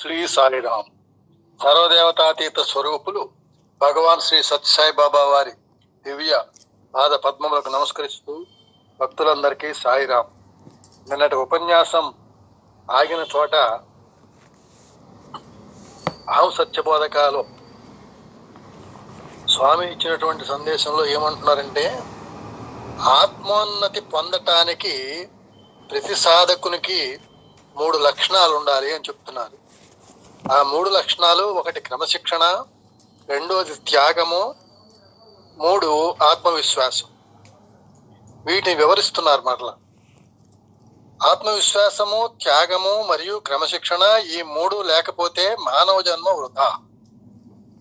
శ్రీ సాయిరామ్. సర్వదేవతాతీత స్వరూపులు భగవాన్ శ్రీ సత్యసాయి బాబా వారి దివ్య పాద పద్మములకు నమస్కరిస్తూ భక్తులందరికీ సాయిరామ్. నిన్నటి ఉపన్యాసం ఆగిన చోట అహం సత్యబోధకాలు స్వామి ఇచ్చినటువంటి సందేశంలో ఏమంటున్నారంటే ఆత్మోన్నతి పొందటానికి ప్రతి సాధకునికి మూడు లక్షణాలు ఉండాలి అని చెప్తున్నారు. ఆ మూడు లక్షణాలు ఒకటి క్రమశిక్షణ రెండోది త్యాగము మూడు ఆత్మవిశ్వాసం. వీటిని వివరిస్తున్నారు మరలా. ఆత్మవిశ్వాసము త్యాగము మరియు క్రమశిక్షణ ఈ మూడు లేకపోతే మానవ జన్మ వృధా.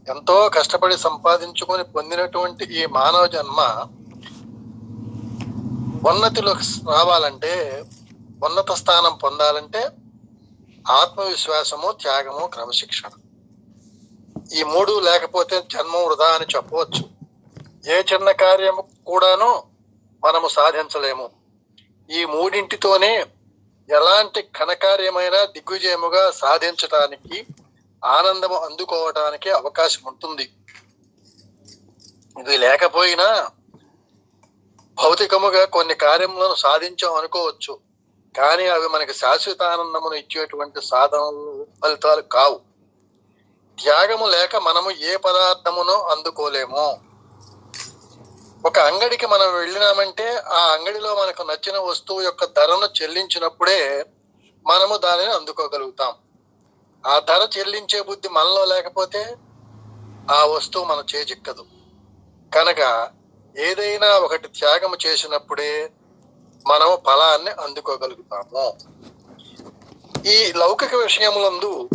ఎంతో కష్టపడి సంపాదించుకొని పొందినటువంటి ఈ మానవ జన్మ ఉన్నతిలోకి రావాలంటే ఉన్నత స్థానం పొందాలంటే ఆత్మవిశ్వాసము త్యాగము క్రమశిక్షణ. ఈ మూడు లేకపోతే జన్మ వృధా అని చెప్పవచ్చు. ఏ చిన్న కార్యము కూడాను మనము సాధించలేము. ఈ మూడింటితోనే ఎలాంటి ఘనకార్యమైనా దిగ్విజయముగా సాధించటానికి ఆనందము అందుకోవటానికి అవకాశం ఉంటుంది. ఇది లేకపోయినా భౌతికముగా కొన్ని కార్యములను సాధించాం అనుకోవచ్చు. కానీ అవి మనకి శాశ్వత ఆనందమును ఇచ్చేటువంటి సాధనలు ఫలితాలు కావు. త్యాగము లేక మనము ఏ పదార్థమునో అందుకోలేము. ఒక అంగడికి మనం వెళ్ళినామంటే ఆ అంగడిలో మనకు నచ్చిన వస్తువు యొక్క ధరను చెల్లించినప్పుడే మనము దానిని అందుకోగలుగుతాం. ఆ ధర చెల్లించే బుద్ధి మనలో లేకపోతే ఆ వస్తువు మన చేజిక్కదు. కనుక ఏదైనా ఒకటి త్యాగము చేసినప్పుడే మనము ఫలాన్ని అందుకోగలుగుతాము. ఈ లౌకిక విషయములందు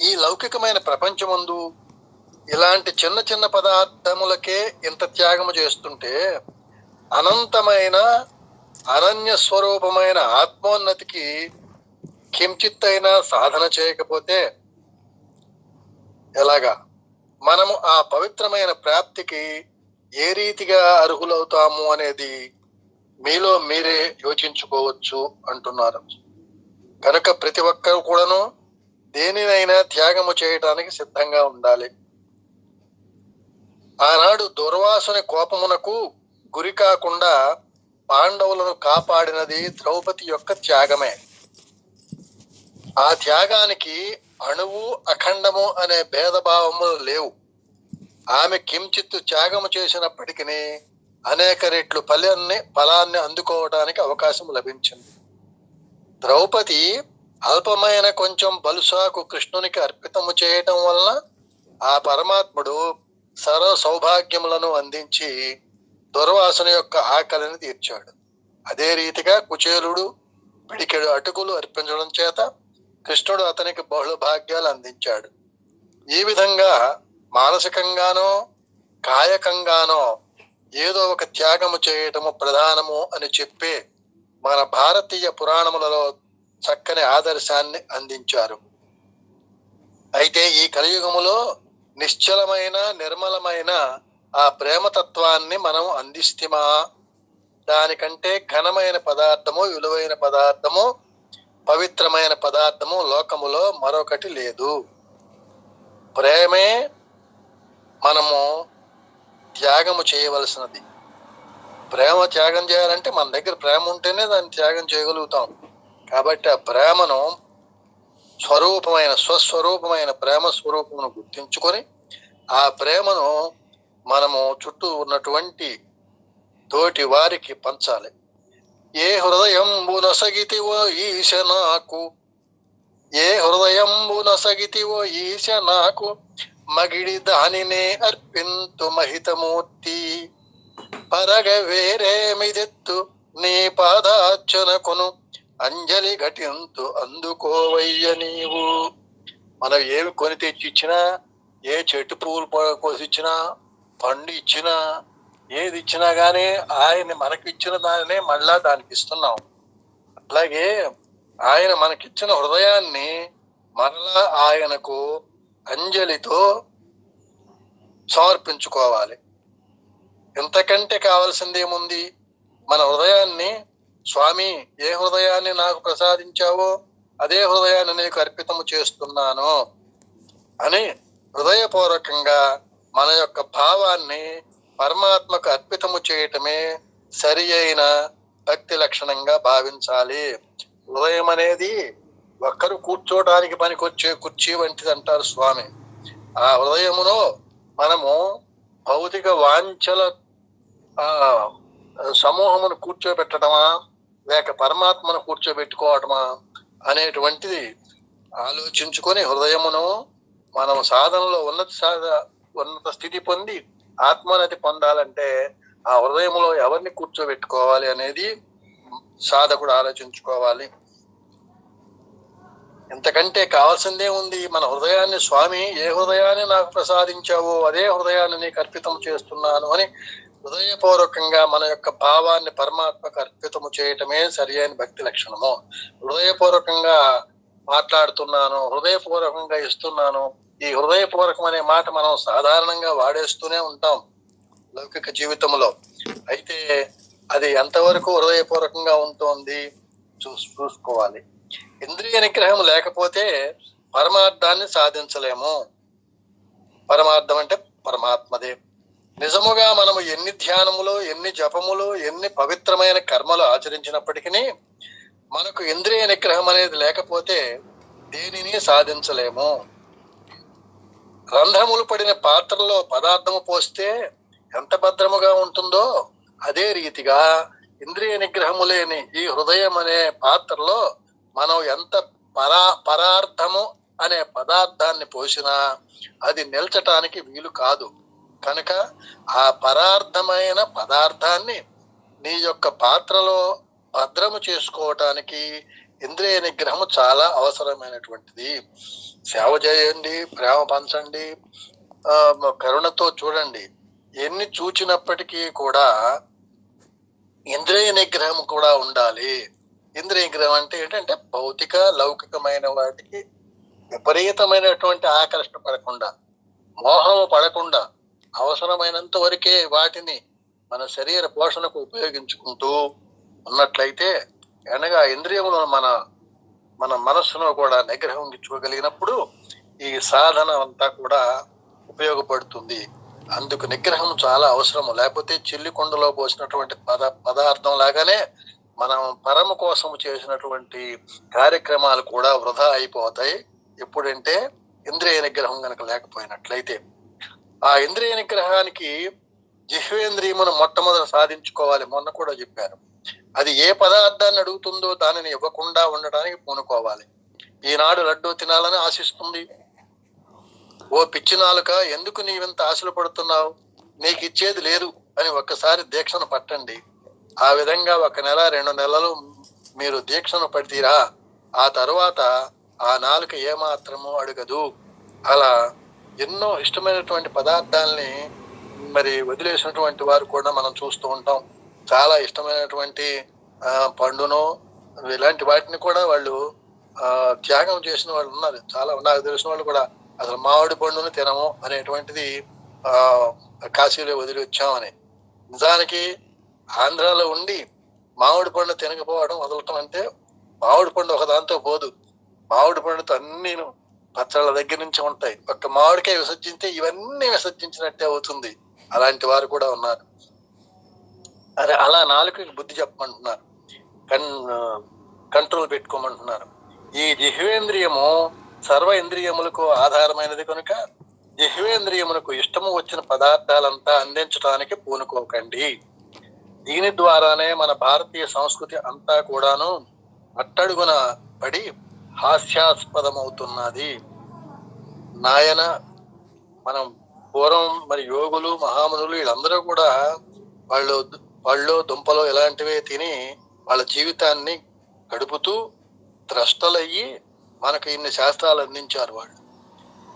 ఈ లౌకికమైన ప్రపంచమందు ఇలాంటి చిన్న చిన్న పదార్థములకే ఇంత త్యాగము చేస్తుంటే అనంతమైన అనన్య స్వరూపమైన ఆత్మోన్నతికి కించిత్తైనా సాధన చేయకపోతే ఎలాగా? మనము ఆ పవిత్రమైన ప్రాప్తికి ఏ రీతిగా అర్హులవుతాము అనేది మీలో మీరే యోచించుకోవచ్చు అంటున్నారు. కనుక ప్రతి ఒక్కరు కూడాను దేనినైనా త్యాగము చేయటానికి సిద్ధంగా ఉండాలి. ఆనాడు దుర్వాసుని కోపమునకు గురి కాకుండా పాండవులను కాపాడినది ద్రౌపది యొక్క త్యాగమే. ఆ త్యాగానికి అణువు అఖండము అనే భేదభావములు లేవు. ఆమె కించిత్తు త్యాగము చేసినప్పటికీ అనేక రెట్లు ఫలాన్ని ఫలాన్ని అందుకోవడానికి అవకాశం లభించింది. ద్రౌపది అల్పమైన కొంచెం బలుసాకు కృష్ణునికి అర్పితము చేయటం వలన ఆ పరమాత్ముడు సర్వ సౌభాగ్యములను అందించి దుర్వాసన యొక్క ఆకలిని తీర్చాడు. అదే రీతిగా కుచేలుడు పిడికెడు అటుకులు అర్పించడం చేత కృష్ణుడు అతనికి బహుళ భాగ్యాలు అందించాడు. ఈ విధంగా మానసికంగానో కాయకంగానో ఏదో ఒక త్యాగము చేయటము ప్రధానము అని చెప్పే మన భారతీయ పురాణములలో చక్కని ఆదర్శాన్ని అందించారు. అయితే ఈ కలియుగములో నిశ్చలమైన నిర్మలమైన ఆ ప్రేమతత్వాన్ని మనం అందిస్తమా? దానికంటే ఘనమైన పదార్థము విలువైన పదార్థము పవిత్రమైన పదార్థము లోకములో మరొకటి లేదు. ప్రేమే మనము త్యాగము చేయవలసినది. ప్రేమ త్యాగం చేయాలంటే మన దగ్గర ప్రేమ ఉంటేనే దాన్ని త్యాగం చేయగలుగుతాం. కాబట్టి ఆ ప్రేమను స్వరూపమైన స్వస్వరూపమైన ప్రేమ స్వరూపమును గుర్తించుకొని ఆ ప్రేమను మనము చుట్టూ ఉన్నటువంటి తోటి వారికి పంచాలి. ఏ హృదయంబునసగితివో ఈశ నాకు ఏ హృదయంబునసగితివో ఈశ నాకు మగిడి దానినే అర్పింతు మహితమూర్తి. పరగ వేరేమిదెత్తు నీ పాదార్చనకును అంజలి ఘటింతు అందుకోవయ్య నీవు. మనం ఏమి కొని తెచ్చిచ్చినా ఏ చెట్టు పువ్వులు కోసిచ్చినా పండు ఇచ్చినా ఏది ఇచ్చినా కానీ ఆయన మనకిచ్చిన దానినే మళ్ళా దానికి ఇస్తున్నాం అలాగే ఆయన మనకిచ్చిన హృదయాన్ని మరలా ఆయనకు అంజలితో సమర్పించుకోవాలి. ఇంతకంటే కావాల్సింది ఏముంది? మన హృదయాన్ని స్వామి ఏ హృదయాన్ని నాకు ప్రసాదించావో అదే హృదయాన్ని నీకు అర్పితము చేస్తున్నాను అని హృదయపూర్వకంగా మన యొక్క భావాన్ని పరమాత్మకు అర్పితము చేయటమే సరి అయిన భక్తి లక్షణంగా భావించాలి. హృదయం అనేది ఒక్కరు కూర్చోడానికి పనికొచ్చే కుర్చీ వంటిది అంటారు స్వామి. ఆ హృదయములో మనము భౌతిక వాంఛల సమూహమును కూర్చోబెట్టడమా లేక పరమాత్మను కూర్చోబెట్టుకోవటమా అనేటువంటిది ఆలోచించుకొని హృదయమును మనం సాధనలో ఉన్నత సాధ ఉన్నత స్థితి పొంది ఆత్మనతి పొందాలంటే ఆ హృదయంలో ఎవరిని కూర్చోబెట్టుకోవాలి అనేది సాధకుడు ఆలోచించుకోవాలి. ఇంతకంటే కావాల్సిందే ఉంది మన హృదయాన్ని స్వామి ఏ హృదయాన్ని నాకు ప్రసాదించావో అదే హృదయాన్ని నీకు అర్పితం చేస్తున్నాను అని హృదయపూర్వకంగా మన యొక్క భావాన్ని పరమాత్మకు అర్పితము చేయటమే సరి అయిన భక్తి లక్షణము. హృదయపూర్వకంగా మాట్లాడుతున్నాను హృదయపూర్వకంగా ఇస్తున్నాను. ఈ హృదయపూర్వకం అనే మాట మనం సాధారణంగా వాడేస్తూనే ఉంటాం లౌకిక జీవితంలో. అయితే అది ఎంతవరకు హృదయపూర్వకంగా ఉంటుంది? చూస్ చూసుకోవాలి. ఇంద్రియ నిగ్రహం లేకపోతే పరమార్థాన్ని సాధించలేము. పరమార్థం అంటే పరమాత్మదే. నిజముగా మనము ఎన్ని ధ్యానములు ఎన్ని జపములు ఎన్ని పవిత్రమైన కర్మలు ఆచరించినప్పటికీ మనకు ఇంద్రియ నిగ్రహం అనేది లేకపోతే దేనిని సాధించలేము. రంధ్రములు పడిన పాత్రలో పదార్థము పోస్తే ఎంత భద్రముగా ఉంటుందో అదే రీతిగా ఇంద్రియ నిగ్రహము లేని ఈ హృదయం అనే పాత్రలో మనం ఎంత పరా పరార్థము అనే పదార్థాన్ని పోసినా అది నిల్చటానికి వీలు కాదు. కనుక ఆ పరార్థమైన పదార్థాన్ని నీ యొక్క పాత్రలో భద్రము చేసుకోవటానికి ఇంద్రియ నిగ్రహము చాలా అవసరమైనటువంటిది. సేవ చేయండి ప్రేమ పంచండి కరుణతో చూడండి. ఎన్ని చూచినప్పటికీ కూడా ఇంద్రియ నిగ్రహం కూడా ఉండాలి. ఇంద్రియగ్రహం అంటే ఏంటంటే భౌతిక లౌకికమైన వాటికి విపరీతమైనటువంటి ఆకర్షణ పడకుండా మోహము పడకుండా అవసరమైనంత వరకే వాటిని మన శరీర పోషణకు ఉపయోగించుకుంటూ ఉన్నట్లయితే అనగా ఇంద్రియములను మన మన మనస్సును కూడా నిగ్రహించుకోగలిగినప్పుడు ఈ సాధన అంతా కూడా ఉపయోగపడుతుంది. అందుకు నిగ్రహం చాలా అవసరము. లేకపోతే చిల్లి కొండలో పోసినటువంటి పద పదార్థం లాగానే మనం పరమ కోసం చేసినటువంటి కార్యక్రమాలు కూడా వృధా అయిపోతాయి. ఎప్పుడంటే ఇంద్రియ నిగ్రహం కనుక లేకపోయినట్లయితే. ఆ ఇంద్రియ నిగ్రహానికి జిహ్వేంద్రియమును మొట్టమొదట సాధించుకోవాలి. మొన్న కూడా చెప్పారు అది ఏ పదార్థాన్ని అడుగుతుందో దానిని ఇవ్వకుండా ఉండడానికి పూనుకోవాలి. ఈనాడు లడ్డూ తినాలని ఆశిస్తుంది. ఓ పిచ్చి నాలుక ఎందుకు నీవింత ఆశలు పడుతున్నావు? నీకు ఇచ్చేది లేదు అని ఒక్కసారి దీక్షను పట్టండి. ఆ విధంగా ఒక నెల రెండు నెలలు మీరు దీక్షను పడితీరా. ఆ తరువాత ఆ నాలుక ఏమాత్రము అడగదు. అలా ఎన్నో ఇష్టమైనటువంటి పదార్థాలని మరి వదిలేసినటువంటి వారు కూడా మనం చూస్తూ ఉంటాం. చాలా ఇష్టమైనటువంటి పండును ఇలాంటి వాటిని కూడా వాళ్ళు త్యాగం చేసిన వాళ్ళు ఉన్నారు. చాలా నాకు తెలిసిన వాళ్ళు కూడా అసలు మామిడి పండును తినము అనేటువంటిది కాశీలో వదిలి వచ్చామని. నిజానికి ఆంధ్రాలో ఉండి మామిడి పండు తినకపోవడం వదలటం అంటే మామిడి పండు ఒక దాంతో పోదు. మామిడి పండుతో అన్ని పచ్చళ్ళ దగ్గర నుంచి ఉంటాయి. ఒక్క మామిడికాయ విసర్జించే ఇవన్నీ విసర్జించినట్టే అవుతుంది. అలాంటి వారు కూడా ఉన్నారు. అరే అలా నాలుగు బుద్ధి చెప్పమంటున్నారు. కన్ కంట్రోల్ పెట్టుకోమంటున్నారు. ఈ జిహ్వేంద్రియము సర్వ ఇంద్రియములకు ఆధారమైనది కనుక జిహ్వేంద్రియములకు ఇష్టము వచ్చిన పదార్థాలంతా అందించడానికి పూనుకోకండి. దీని ద్వారానే మన భారతీయ సంస్కృతి అంతా కూడాను అట్టడుగున పడి హాస్యాస్పదమవుతున్నది. నాయన మనం పూర్వం మరి యోగులు మహామునులు వీళ్ళందరూ కూడా వాళ్ళు వాళ్ళు దుంపలు ఇలాంటివే తిని వాళ్ళ జీవితాన్ని గడుపుతూ ద్రష్టలయ్యి మనకు ఇన్ని శాస్త్రాలు అందించారు వాళ్ళు.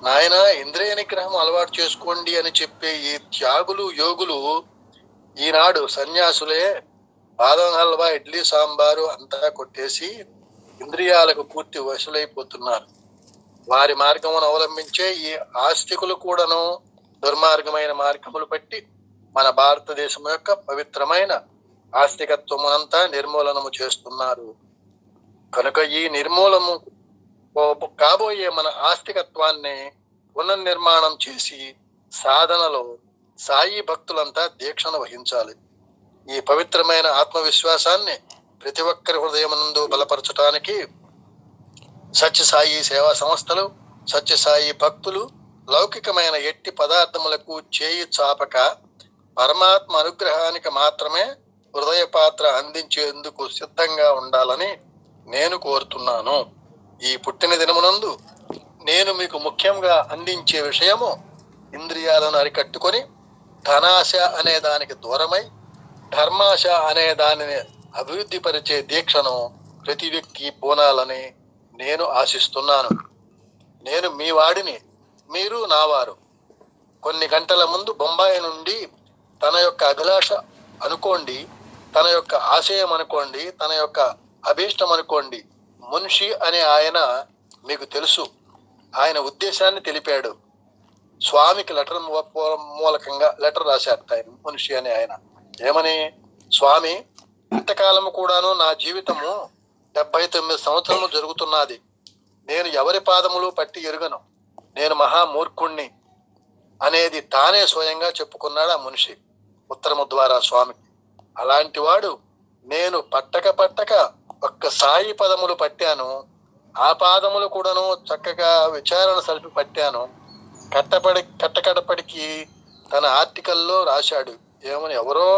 నాయన ఇంద్రియ నిగ్రహం అలవాటు చేసుకోండి అని చెప్పే ఈ త్యాగులు యోగులు ఈనాడు సన్యాసులే బాదం హల్వా ఇడ్లీ సాంబారు అంతా కొట్టేసి ఇంద్రియాలకు పూర్తి వశులైపోతున్నారు. వారి మార్గమును అవలంబించే ఈ ఆస్తికులు కూడాను దుర్మార్గమైన మార్గములు పట్టి మన భారతదేశం యొక్క పవిత్రమైన ఆస్తికత్వం అంతా నిర్మూలనము చేస్తున్నారు. కనుక ఈ నిర్మూలము కాబోయే మన ఆస్తికత్వాన్ని పునర్నిర్మాణం చేసి సాధనలో సాయి భక్తులంతా దీక్షను వహించాలి. ఈ పవిత్రమైన ఆత్మవిశ్వాసాన్ని ప్రతి ఒక్కరి హృదయమునందు బలపరచటానికి సత్యసాయి సేవా సంస్థలు సత్యసాయి భక్తులు లౌకికమైన ఎట్టి పదార్థములకు చేయి చాపక పరమాత్మ అనుగ్రహానికి మాత్రమే హృదయ పాత్ర అందించేందుకు సిద్ధంగా ఉండాలని నేను కోరుతున్నాను. ఈ పుట్టిన దినమునందు నేను మీకు ముఖ్యంగా అందించే విషయము ఇంద్రియాలను అరికట్టుకొని ధనాశ అనే దానికి దూరమై ధర్మాశ అనే దానిని అభివృద్ధి పరిచే దీక్షను ప్రతి వ్యక్తి పూనాలని నేను ఆశిస్తున్నాను. నేను మీ వాడిని మీరు నావారు కొన్ని గంటల ముందు బొంబాయి నుండి తన యొక్క అభిలాష అనుకోండి తన యొక్క ఆశయం అనుకోండి తన యొక్క అభీష్టం అనుకోండి. మున్షి అనే ఆయన మీకు తెలుసు. ఆయన ఉద్దేశాన్ని తెలిపాడు. స్వామికి లెటర్ మూలకంగా లెటర్ రాశారు ఆయన మనిషి అనే ఆయన. ఏమని? స్వామి ఇంతకాలం కూడాను నా జీవితము డెబ్బై తొమ్మిది సంవత్సరము జరుగుతున్నది. నేను ఎవరి పాదములు పట్టి ఎరుగను? నేను మహామూర్ఖుణ్ణి అనేది తానే స్వయంగా చెప్పుకున్నాడు ఆ మనిషి. ఉత్తరము ద్వారా స్వామికి అలాంటి వాడు నేను పట్టక పట్టక ఒక్క సాయి పదములు పట్టాను. ఆ పాదములు కూడాను చక్కగా విచారణ సరిపి పట్టాను. కట్టపడి కట్టకడపడికి తన ఆర్టికల్లో రాశాడు. ఏమని ఎవరో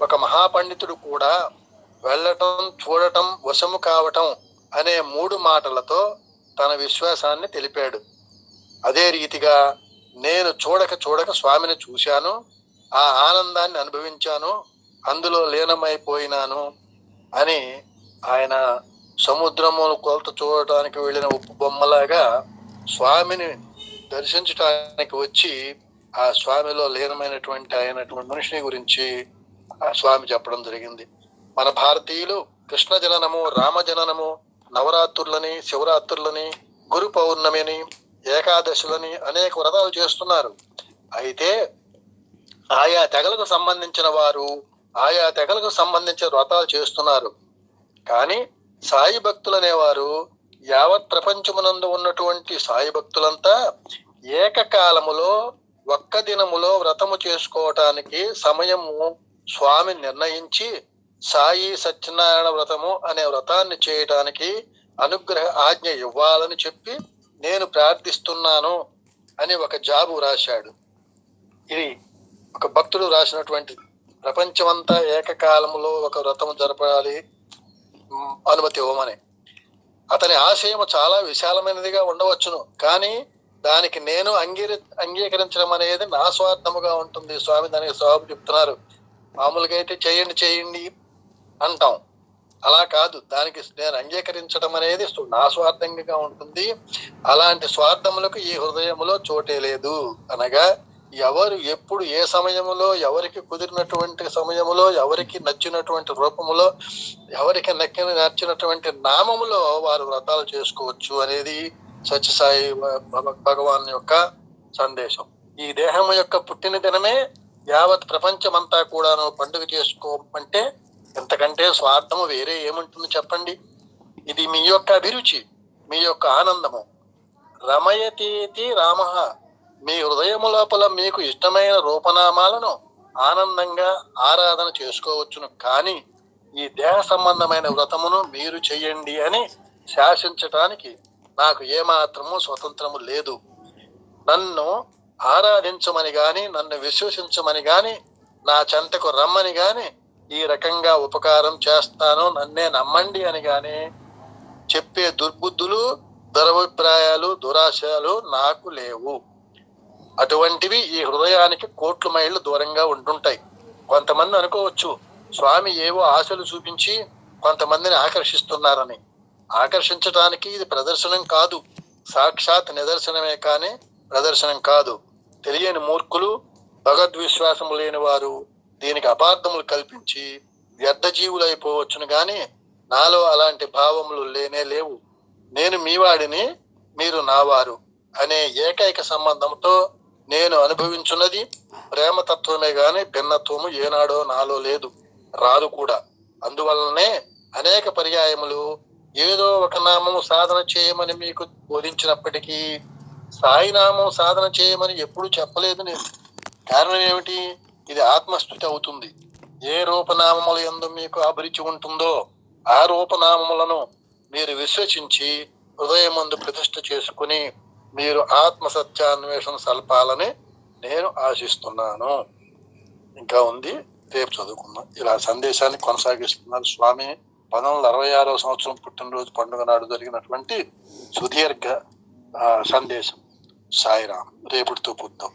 ఒక మహాపండితుడు కూడా వెళ్ళటం చూడటం వశము కావటం అనే మూడు మాటలతో తన విశ్వాసాన్ని తెలిపాడు. అదే రీతిగా నేను చూడక చూడక స్వామిని చూశాను ఆ ఆనందాన్ని అనుభవించాను అందులో లీనమైపోయినాను అని ఆయన సముద్రమును కొలత చూడటానికి వెళ్ళిన ఉప్పు బొమ్మలాగా స్వామిని దర్శించటానికి వచ్చి ఆ స్వామిలో లీనమైనటువంటి అయినటువంటి మనిషిని గురించి ఆ స్వామి చెప్పడం జరిగింది. మన భారతీయులు కృష్ణ జననము రామ జననము నవరాత్రులని శివరాత్రులని గురు పౌర్ణమిని ఏకాదశులని అనేక వ్రతాలు చేస్తున్నారు. అయితే ఆయా తెగలకు సంబంధించిన వారు ఆయా తెగలకు సంబంధించిన వ్రతాలు చేస్తున్నారు. కానీ సాయి భక్తులు అనేవారు యావత్ ప్రపంచమునందు ఉన్నటువంటి సాయి భక్తులంతా ఏకకాలములో ఒక్క దినములో వ్రతము చేసుకోవటానికి సమయము స్వామి నిర్ణయించి సాయి సత్యనారాయణ వ్రతము అనే వ్రతాన్ని చేయటానికి అనుగ్రహ ఆజ్ఞ ఇవ్వాలని చెప్పి నేను ప్రార్థిస్తున్నాను అని ఒక జాబు రాశాడు. ఇది ఒక భక్తుడు రాసినటువంటి ప్రపంచమంతా ఏకకాలంలో ఒక వ్రతము జరపాలి అనుమతి ఇవ్వమని. అతని ఆశయం చాలా విశాలమైనదిగా ఉండవచ్చును. కానీ దానికి నేను అంగీరి అంగీకరించడం అనేది నా స్వార్థముగా ఉంటుంది. స్వామి దానికి స్వామి చెప్తున్నారు. మామూలుగా అయితే చేయండి చేయండి అంటాం. అలా కాదు. దానికి నేను అంగీకరించడం అనేది నా స్వార్థంగా ఉంటుంది. అలాంటి స్వార్థములకు ఈ హృదయములో చోటే లేదు అనగా ఎవరు ఎప్పుడు ఏ సమయములో ఎవరికి కుదిరినటువంటి సమయములో ఎవరికి నచ్చినటువంటి రూపములో ఎవరికి నెక్కిన నచ్చినటువంటి నామములో వారు వ్రతాలు చేసుకోవచ్చు అనేది సత్యసాయి భగవాన్ యొక్క సందేశం. ఈ దేహం యొక్క పుట్టిన దినమే యావత్ ప్రపంచమంతా కూడాను పండుగ చేసుకోమంటే ఎంతకంటే స్వార్థము వేరే ఏముంటుంది చెప్పండి? ఇది మీ యొక్క అభిరుచి మీ యొక్క ఆనందము. రమయతీతి రామ. మీ హృదయము లోపల మీకు ఇష్టమైన రూపనామాలను ఆనందంగా ఆరాధన చేసుకోవచ్చును. కానీ ఈ దేహ సంబంధమైన వ్రతమును మీరు చెయ్యండి అని శాసించటానికి నాకు ఏమాత్రము స్వతంత్రము లేదు. నన్ను ఆరాధించమని గాని నన్ను విశ్వసించమని గాని నా చెంతకు రమ్మని గాని ఈ రకంగా ఉపకారం చేస్తాను నన్నే నమ్మండి అని గాని చెప్పే దుర్బుద్ధులు దురభిప్రాయాలు దురాశయాలు నాకు లేవు. అటువంటివి ఈ హృదయానికి కోట్ల మైళ్ళు దూరంగా ఉంటుంటాయి. కొంతమంది అనుకోవచ్చు స్వామి ఏవో ఆశలు చూపించి కొంతమందిని ఆకర్షిస్తున్నారని. ఆకర్షించడానికి ఇది ప్రదర్శనం కాదు. సాక్షాత్ నిదర్శనమే కానీ ప్రదర్శనం కాదు. తెలియని మూర్ఖులు భగద్విశ్వాసము లేని వారు దీనికి అపార్థములు కల్పించి వ్యర్థ జీవులైపోవచ్చును గాని నాలో అలాంటి భావములు లేనే లేవు. నేను మీ వాడిని మీరు నావారు అనే ఏకైక సంబంధంతో నేను అనుభవించున్నది ప్రేమతత్వమే గాని భిన్నత్వము ఏనాడో నాలో లేదు రాదు కూడా. అందువలనే అనేక పర్యాయములు ఏదో ఒక నామము సాధన చేయమని మీకు బోధించినప్పటికీ సాయినామం సాధన చేయమని ఎప్పుడు చెప్పలేదు నేను. కారణం ఏమిటి? ఇది ఆత్మస్థుతి అవుతుంది. ఏ రూపనామముల ఎందు మీకు అభిరుచి ఉంటుందో ఆ రూపనామములను మీరు విశ్వసించి హృదయమందు ప్రతిష్ట చేసుకుని మీరు ఆత్మ సత్యాన్వేషణ సల్పాలని నేను ఆశిస్తున్నాను. ఇంకా ఉంది. రేపు చదువుకుందాం. ఇలా సందేశాన్ని కొనసాగిస్తున్నారు. స్వామి పంతొమ్మిది వందల అరవై ఆరవ సంవత్సరం పుట్టినరోజు పండుగ నాడు జరిగినటువంటి సుదీర్ఘ సందేశం. సాయిరాం రేపటితో పుద్దాం